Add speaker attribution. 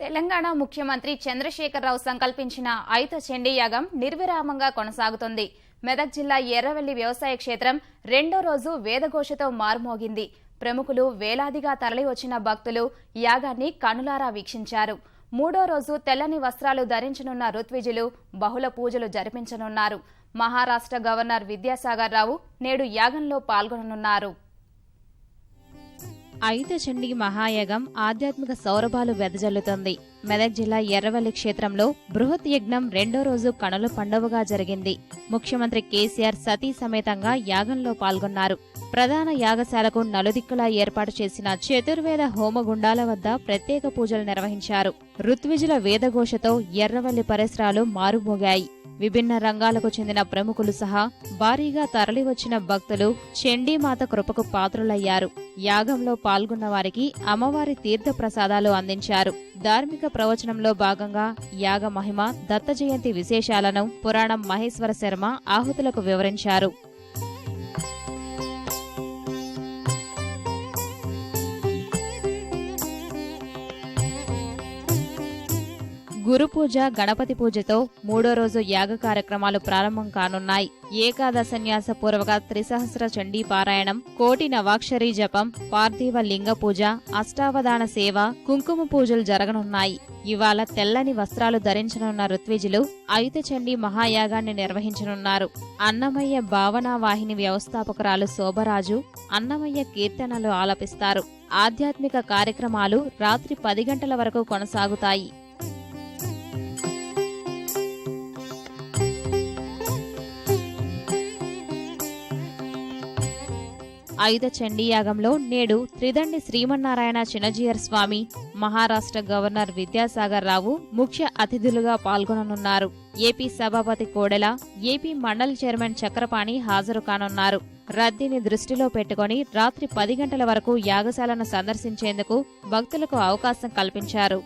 Speaker 1: తెలంగాణ ముఖ్యమంత్రి చంద్రశేఖరరావు సంకల్పించిన ఐత చండీయాగం నిర్విరామంగా కొనసాగుతుంది. మెదక్ జిల్లా ఎర్రవెల్లి వ్యవసాయ క్షేత్రం రెండో రోజు వేదఘోషతో మారుమోగింది. ప్రముఖులు వేలాదిగా తరలివచ్చిన భక్తులు యాగాన్ని కనులారా వీక్షించారు. మూడో రోజు తెల్లని వస్త్రాలు ధరించనున్న ఋత్విజులు బహుళ పూజలు జరిపించనున్నారు. మహారాష్ట్ర గవర్నర్ విద్యాసాగర్ రావు నేడు యాగంలో పాల్గొననున్నారు.
Speaker 2: ఐదు చండీ మహాయాగం ఆధ్యాత్మిక సౌరభాలు వెదజల్లుతోంది. మెదక్ జిల్లా ఎర్రవల్లి క్షేత్రంలో బృహత్ యజ్ఞం రెండో రోజు కనుల పండవగా జరిగింది. ముఖ్యమంత్రి కేసీఆర్ సతీ సమేతంగా యాగంలో పాల్గొన్నారు. ప్రధాన యాగశాలకు నలుదిక్కులా ఏర్పాటు చేసిన చతుర్వేద హోమగుండాల వద్ద ప్రత్యేక పూజలు నిర్వహించారు. ఋత్విజుల వేదఘోషతో ఎర్రవల్లి పరిసరాలు మారుమోగాయి. విభిన్న రంగాలకు చెందిన ప్రముఖులు సహా భారీగా తరలివచ్చిన భక్తులు చండీమాత కృపకు పాత్రులయ్యారు. యాగంలో పాల్గొన్న వారికి అమ్మవారి తీర్థ ప్రసాదాలు అందించారు. ధార్మిక ప్రవచనంలో భాగంగా యాగ మహిమ దత్త జయంతి విశేషాలను పురాణం మహేశ్వర శర్మ ఆహుతులకు వివరించారు. గురు పూజ గణపతి పూజతో మూడో రోజు యాగ కార్యక్రమాలు ప్రారంభం కానున్నాయి. ఏకాదశన్యాస పూర్వక త్రిసహస్ర చండీ పారాయణం కోటి నవాక్షరీ జపం పార్థివ లింగ పూజ అష్టావధాన సేవ కుంకుమ పూజలు జరగనున్నాయి. ఇవాళ తెల్లని వస్త్రాలు ధరించనున్న ఋత్విజులు ఐత చండీ మహాయాగాన్ని నిర్వహించనున్నారు. అన్నమయ్య భావనా వాహిని వ్యవస్థాపకురాలు శోభరాజు అన్నమయ్య కీర్తనలు ఆలపిస్తారు. ఆధ్యాత్మిక కార్యక్రమాలు రాత్రి పది గంటల వరకు కొనసాగుతాయి. ఆయుధ చండీయాగంలో నేడు త్రిదండి శ్రీమన్నారాయణ చిన్నజీయర్ స్వామి మహారాష్ట్ర గవర్నర్ విద్యాసాగర్ రావు ముఖ్య అతిథులుగా పాల్గొననున్నారు. ఏపీ సభాపతి కోడెల ఏపీ మండలి చైర్మన్ చక్రపాణి హాజరు కానున్నారు. రద్దీని దృష్టిలో పెట్టుకుని రాత్రి పది గంటల వరకు యాగశాలను సందర్శించేందుకు భక్తులకు అవకాశం కల్పించారు.